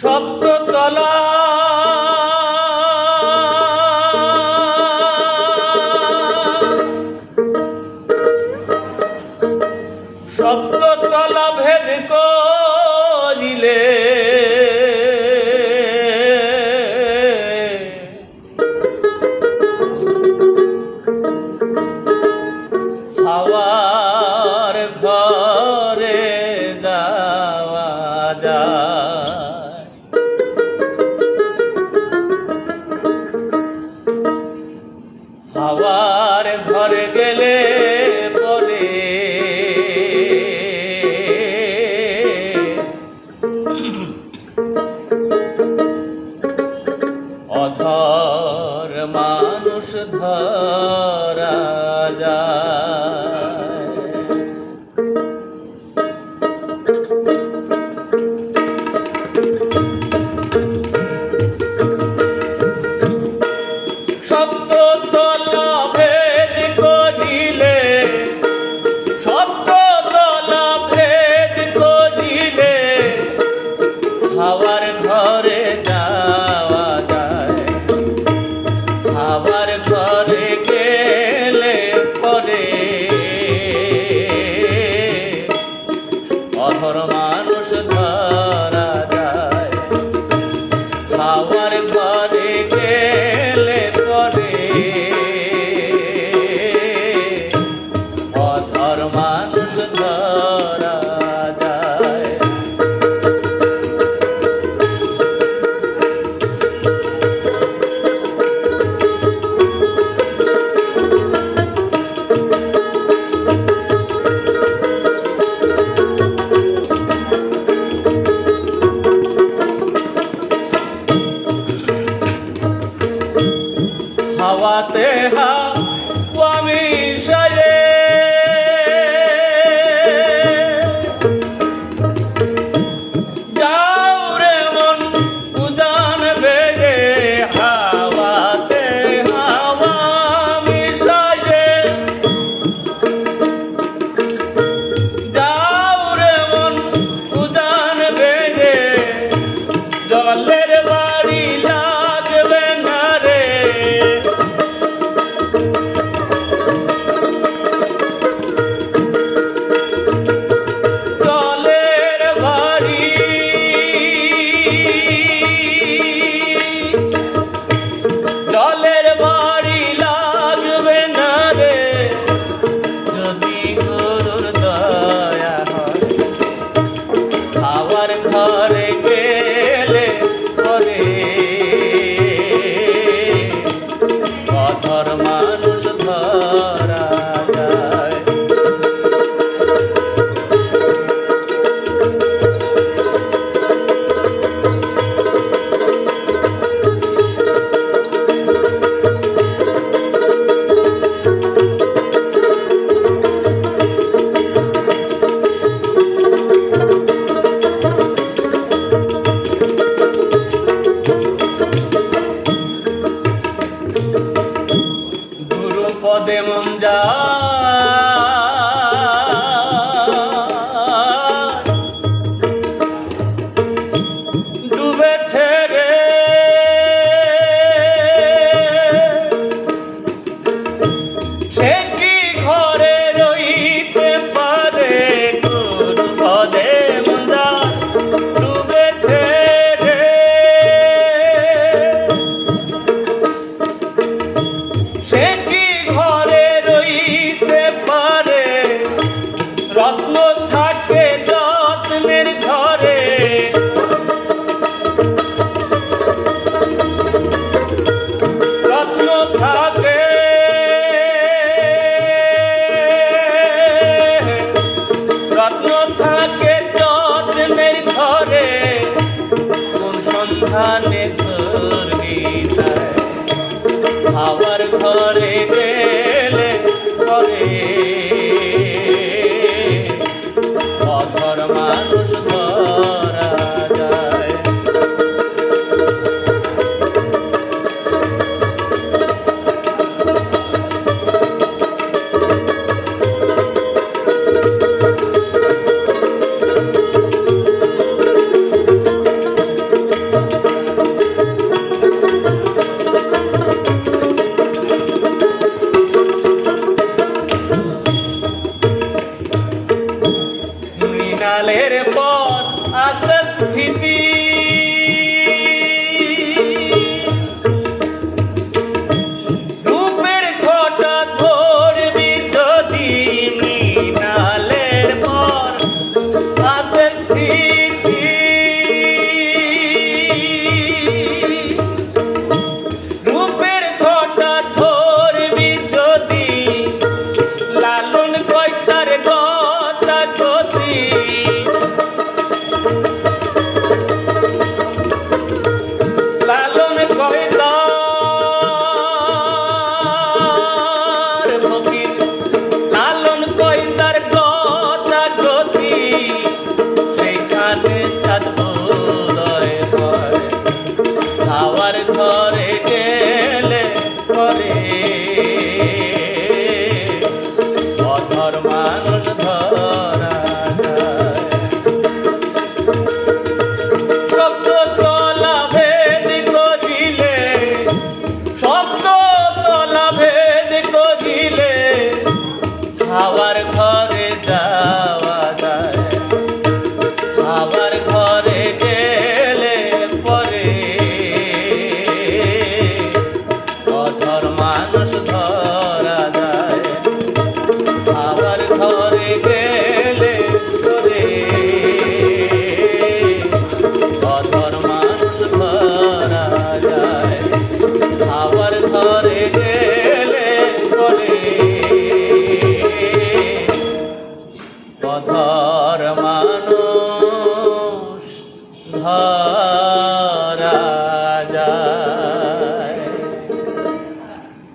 সপ্ততলা। সপ্ততলা ভেদ করিলে হাওয়ার ঘরে যায় combate. মানুষ পদে মন যা। ডুবেছে যত্ন থাকে যত্নের ঘরে। কোন সন্ধানে তোর আবার ঘরে আবার ঘরে